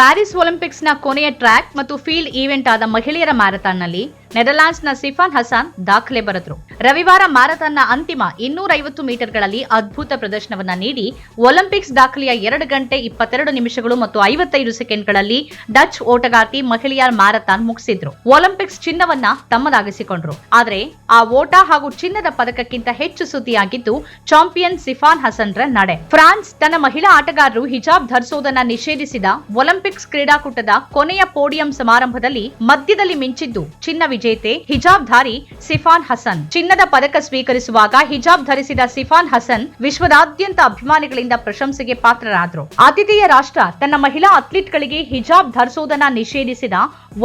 Paris ಒಲಿಂಪಿಕ್ಸ್ನ ಕೊನೆಯ track ಮತ್ತು field event ಆದ ಮಹಿಳೆಯರ ಮ್ಯಾರಥಾನ್ನಲ್ಲಿ ನೆದರ್ಲ್ಯಾಂಡ್ಸ್ನ ಸಿಫಾನ್ ಹಸಾನ್ ದಾಖಲೆ ಬರೆದ್ರು. ರವಿವಾರ ಮ್ಯಾರಥಾನ್ನ ಅಂತಿಮ ಇನ್ನೂರ ಐವತ್ತು ಮೀಟರ್ಗಳಲ್ಲಿ ಅದ್ಭುತ ಪ್ರದರ್ಶನವನ್ನ ನೀಡಿ ಒಲಿಂಪಿಕ್ಸ್ ದಾಖಲೆಯ ಎರಡು ಗಂಟೆ ಇಪ್ಪತ್ತೆರಡು ನಿಮಿಷಗಳು ಮತ್ತು ಐವತ್ತೈದು ಸೆಕೆಂಡ್ಗಳಲ್ಲಿ ಡಚ್ ಓಟಗಾರ್ತಿ ಮಹಿಳೆಯರ ಮ್ಯಾರಥಾನ್ ಮುಗಿಸಿದ್ರು. ಒಲಿಂಪಿಕ್ಸ್ ಚಿನ್ನವನ್ನ ತಮ್ಮದಾಗಿಸಿಕೊಂಡ್ರು. ಆದರೆ ಆ ಓಟ ಹಾಗೂ ಚಿನ್ನದ ಪದಕಕ್ಕಿಂತ ಹೆಚ್ಚು ಸುದ್ದಿಯಾಗಿದ್ದು ಚಾಂಪಿಯನ್ ಸಿಫಾನ್ ಹಸನ್ರ ನಡೆ. ಫ್ರಾನ್ಸ್ ತನ್ನ ಮಹಿಳಾ ಆಟಗಾರರು ಹಿಜಾಬ್ ಧರಿಸುವುದನ್ನ ನಿಷೇಧಿಸಿದ ಒಲಿಂಪಿಕ್ಸ್ ಕ್ರೀಡಾಕೂಟದ ಕೊನೆಯ ಪೋಡಿಯಂ ಸಮಾರಂಭದಲ್ಲಿ ಮಧ್ಯದಲ್ಲಿ ಮಿಂಚಿದ್ದು ಚಿನ್ನ ವಿಜೇತೆ ಹಿಜಾಬ್ ಧಾರಿ ಸಿಫಾನ್ ಹಸನ್. ಚಿನ್ನದ ಪದಕ ಸ್ವೀಕರಿಸುವಾಗ ಹಿಜಾಬ್ ಧರಿಸಿದ ಸಿಫಾನ್ ಹಸನ್ ವಿಶ್ವದಾದ್ಯಂತ ಅಭಿಮಾನಿಗಳಿಂದ ಪ್ರಶಂಸೆಗೆ ಪಾತ್ರರಾದರು. ಆತಿಥೇಯ ರಾಷ್ಟ್ರ ತನ್ನ ಮಹಿಳಾ ಅಥ್ಲೀಟ್ಗಳಿಗೆ ಹಿಜಾಬ್ ಧರಿಸುವುದನ್ನ ನಿಷೇಧಿಸಿದ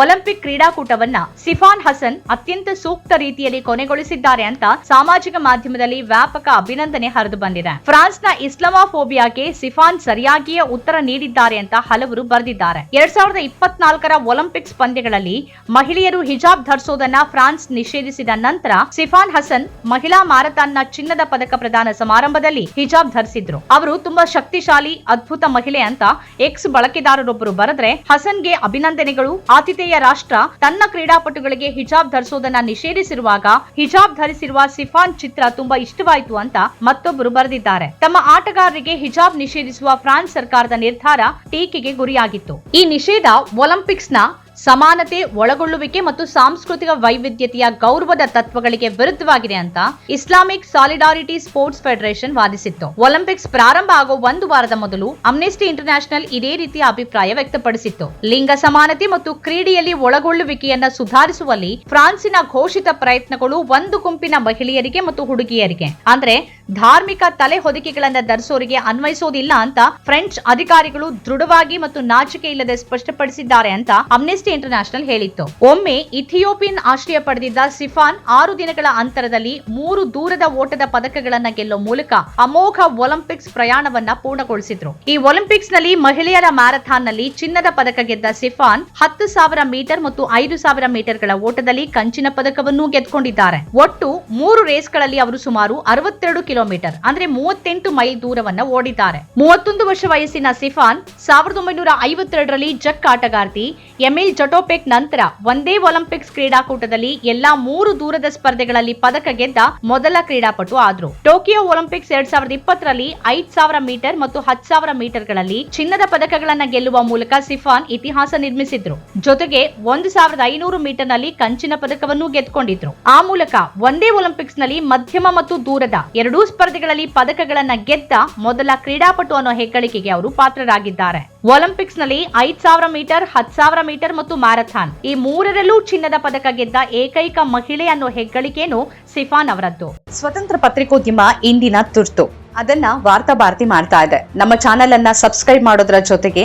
ಒಲಿಂಪಿಕ್ ಕ್ರೀಡಾಕೂಟವನ್ನ ಸಿಫಾನ್ ಹಸನ್ ಅತ್ಯಂತ ಸೂಕ್ತ ರೀತಿಯಲ್ಲಿ ಕೊನೆಗೊಳಿಸಿದ್ದಾರೆ ಅಂತ ಸಾಮಾಜಿಕ ಮಾಧ್ಯಮದಲ್ಲಿ ವ್ಯಾಪಕ ಅಭಿನಂದನೆ ಹರಿದು ಬಂದಿದೆ. ಫ್ರಾನ್ಸ್ನ ಇಸ್ಲಾಮಾಫೋಬಿಯಾಗೆ ಸಿಫಾನ್ ಸರಿಯಾಗಿಯೇ ಉತ್ತರ ನೀಡಿದ್ದಾರೆ ಅಂತ ಹಲವರು ಬರೆದಿದ್ದಾರೆ. ಎರಡ್ ಸಾವಿರದ ಇಪ್ಪತ್ನಾಲ್ಕರ ಒಲಿಂಪಿಕ್ಸ್ ಪಂದ್ಯಗಳಲ್ಲಿ ಮಹಿಳೆಯರು ಹಿಜಾಬ್ ಧರಿಸೋದನ್ನ ಫ್ರಾನ್ಸ್ ನಿಷೇಧಿಸಿದ ನಂತರ ಸಿಫಾನ್ ಹಸನ್ ಮಹಿಳಾ ಮಾರಥಾನ್ನ ಚಿನ್ನದ ಪದಕ ಪ್ರದಾನ ಸಮಾರಂಭದಲ್ಲಿ ಹಿಜಾಬ್ ಧರಿಸಿದ್ರು. ಅವರು ತುಂಬಾ ಶಕ್ತಿಶಾಲಿ, ಅದ್ಭುತ ಮಹಿಳೆ ಅಂತ ಎಕ್ಸ್ ಬಳಕೆದಾರರೊಬ್ಬರು ಬರೆದ್ರೆ ಹಸನ್ಗೆ ಅಭಿನಂದನೆಗಳು. ಆತಿಥೇಯ ರಾಷ್ಟ್ರ ತನ್ನ ಕ್ರೀಡಾಪಟುಗಳಿಗೆ ಹಿಜಾಬ್ ಧರಿಸೋದನ್ನ ನಿಷೇಧಿಸಿರುವಾಗ ಹಿಜಾಬ್ ಧರಿಸಿರುವ ಸಿಫಾನ್ ಚಿತ್ರ ತುಂಬಾ ಇಷ್ಟವಾಯಿತು ಅಂತ ಮತ್ತೊಬ್ಬರು ಬರೆದಿದ್ದಾರೆ. ತಮ್ಮ ಆಟಗಾರರಿಗೆ ಹಿಜಾಬ್ ನಿಷೇಧಿಸುವ ಫ್ರಾನ್ಸ್ ಸರ್ಕಾರದ ನಿರ್ಧಾರ ಟೀಕೆಗೆ ಗುರಿಯಾಗಿತ್ತು. ಈ ನಿಷೇಧ ಒಲಿಂಪಿಕ್ಸ್ನ ಸಮಾನತೆ, ಒಳಗೊಳ್ಳುವಿಕೆ ಮತ್ತು ಸಾಂಸ್ಕೃತಿಕ ವೈವಿಧ್ಯತೆಯ ಗೌರವದ ತತ್ವಗಳಿಗೆ ವಿರುದ್ಧವಾಗಿದೆ ಅಂತ ಇಸ್ಲಾಮಿಕ್ ಸಾಲಿಡಾರಿಟಿ ಸ್ಪೋರ್ಟ್ಸ್ ಫೆಡರೇಷನ್ ವಾದಿಸಿತ್ತು. ಒಲಿಂಪಿಕ್ಸ್ ಪ್ರಾರಂಭ ಆಗೋ ಒಂದು ವಾರದ ಮೊದಲು ಅಮ್ನೆಸ್ಟಿ ಇಂಟರ್ನ್ಯಾಷನಲ್ ಇದೇ ರೀತಿಯ ಅಭಿಪ್ರಾಯ ವ್ಯಕ್ತಪಡಿಸಿತ್ತು. ಲಿಂಗ ಸಮಾನತೆ ಮತ್ತು ಕ್ರೀಡೆಯಲ್ಲಿ ಒಳಗೊಳ್ಳುವಿಕೆಯನ್ನ ಸುಧಾರಿಸುವಲ್ಲಿ ಫ್ರಾನ್ಸಿನ ಘೋಷಿತ ಪ್ರಯತ್ನಗಳು ಒಂದು ಗುಂಪಿನ ಮಹಿಳೆಯರಿಗೆ ಮತ್ತು ಹುಡುಗಿಯರಿಗೆ. ಅಂದ್ರೆ ಧಾರ್ಮಿಕ ತಲೆ ಹೊದಿಕೆಗಳನ್ನ ಧರಿಸೋರಿಗೆ ಅನ್ವಯಿಸೋದಿಲ್ಲ ಅಂತ ಫ್ರೆಂಚ್ ಅಧಿಕಾರಿಗಳು ದೃಢವಾಗಿ ಮತ್ತು ನಾಚಿಕೆ ಇಲ್ಲದೆ ಸ್ಪಷ್ಟಪಡಿಸಿದ್ದಾರೆ ಅಂತ ಅಮ್ನೆಸ್ಟಿ ಇಂಟರ್ನ್ಯಾಷನಲ್ ಹೇಳಿತ್ತು. ಒಮ್ಮೆ ಇಥಿಯೋಪಿಯನ್ ಆಶ್ರಯ ಪಡೆದಿದ್ದ ಸಿಫಾನ್ ಆರು ದಿನಗಳ ಅಂತರದಲ್ಲಿ ಮೂರು ದೂರದ ಓಟದ ಪದಕಗಳನ್ನ ಗೆಲ್ಲೋ ಮೂಲಕ ಅಮೋಘ ಒಲಿಂಪಿಕ್ಸ್ ಪ್ರಯಾಣವನ್ನ ಪೂರ್ಣಗೊಳಿಸಿದ್ರು. ಈ ಒಲಿಂಪಿಕ್ಸ್ನಲ್ಲಿ ಮಹಿಳೆಯರ ಮ್ಯಾರಥಾನ್ನಲ್ಲಿ ಚಿನ್ನದ ಪದಕ ಗೆದ್ದ ಸಿಫಾನ್ ಹತ್ತು ಸಾವಿರ ಮೀಟರ್ ಮತ್ತು ಐದು ಸಾವಿರ ಮೀಟರ್ಗಳ ಓಟದಲ್ಲಿ ಕಂಚಿನ ಪದಕವನ್ನು ಗೆದ್ದುಕೊಂಡಿದ್ದಾರೆ. ಒಟ್ಟು ಮೂರು ರೇಸ್ಗಳಲ್ಲಿ ಅವರು ಸುಮಾರು ಅರವತ್ತೆರಡು ಕಿಲೋಮೀಟರ್, ಅಂದ್ರೆ ಮೂವತ್ತೆಂಟು ಮೈಲ್ ದೂರವನ್ನ ಓಡಿದ್ದಾರೆ. ಮೂವತ್ತೊಂದು ವರ್ಷ ವಯಸ್ಸಿನ ಸಿಫಾನ್ ಸಾವಿರದ ಒಂಬೈನೂರ ಐವತ್ತೆರಡರಲ್ಲಿ ಜಕ್ ಆಟಗಾರ್ತಿ ಎಮಿಲ್ ಜಟೋಪೆಕ್ ನಂತರ ಒಂದೇ ಒಲಿಂಪಿಕ್ಸ್ ಕ್ರೀಡಾಕೂಟದಲ್ಲಿ ಎಲ್ಲಾ ಮೂರು ದೂರದ ಸ್ಪರ್ಧೆಗಳಲ್ಲಿ ಪದಕ ಗೆದ್ದ ಮೊದಲ ಕ್ರೀಡಾಪಟು ಆದ್ರು. ಟೋಕಿಯೋ ಒಲಿಂಪಿಕ್ಸ್ ಎರಡ್ ಸಾವಿರದ ಇಪ್ಪತ್ತರಲ್ಲಿ ಐದ್ ಸಾವಿರ ಮೀಟರ್ ಮತ್ತು ಹತ್ತು ಸಾವಿರ ಮೀಟರ್ಗಳಲ್ಲಿ ಚಿನ್ನದ ಪದಕಗಳನ್ನ ಗೆಲ್ಲುವ ಮೂಲಕ ಸಿಫಾನ್ ಇತಿಹಾಸ ನಿರ್ಮಿಸಿದ್ರು. ಜೊತೆಗೆ ಒಂದು ಸಾವಿರದ ಐನೂರು ಮೀಟರ್ನಲ್ಲಿ ಕಂಚಿನ ಪದಕವನ್ನು ಗೆದ್ದುಕೊಂಡಿದ್ರು. ಆ ಮೂಲಕ ಒಂದೇ ಒಲಿಂಪಿಕ್ಸ್ನಲ್ಲಿ ಮಧ್ಯಮ ಮತ್ತು ದೂರದ ಎರಡೂ ಸ್ಪರ್ಧೆಗಳಲ್ಲಿ ಪದಕಗಳನ್ನ ಗೆದ್ದ ಮೊದಲ ಕ್ರೀಡಾಪಟು ಅನ್ನೋ ಹೆಗ್ಗಳಿಕೆಗೆ ಅವರು ಪಾತ್ರರಾಗಿದ್ದಾರೆ. ಒಲಿಂಪಿಕ್ಸ್ನಲ್ಲಿ ಐದ್ ಸಾವಿರ ಮೀಟರ್ ಹತ್ ಸಾವಿರ ಮೀಟರ್ ಮತ್ತು ಮ್ಯಾರಥಾನ್. ಈ ಮೂರರಲ್ಲೂ ಚಿನ್ನದ ಪದಕ ಗೆದ್ದ ಏಕೈಕ ಮಹಿಳೆ ಅನ್ನೋ ಹೆಗ್ಗಳಿಕೆಯನ್ನು ಸಿಫಾನ್ ಅವರದ್ದು. ಸ್ವತಂತ್ರ ಪತ್ರಿಕೋದ್ಯಮ ಇಂದಿನ ತುರ್ತು. ಅದನ್ನ ವಾರ್ತಾ ಭಾರತಿ ಮಾಡ್ತಾ ಇದೆ. ನಮ್ಮ ಚಾನೆಲ್ ಅನ್ನ ಸಬ್ಸ್ಕ್ರೈಬ್ ಮಾಡೋದ್ರ ಜೊತೆಗೆ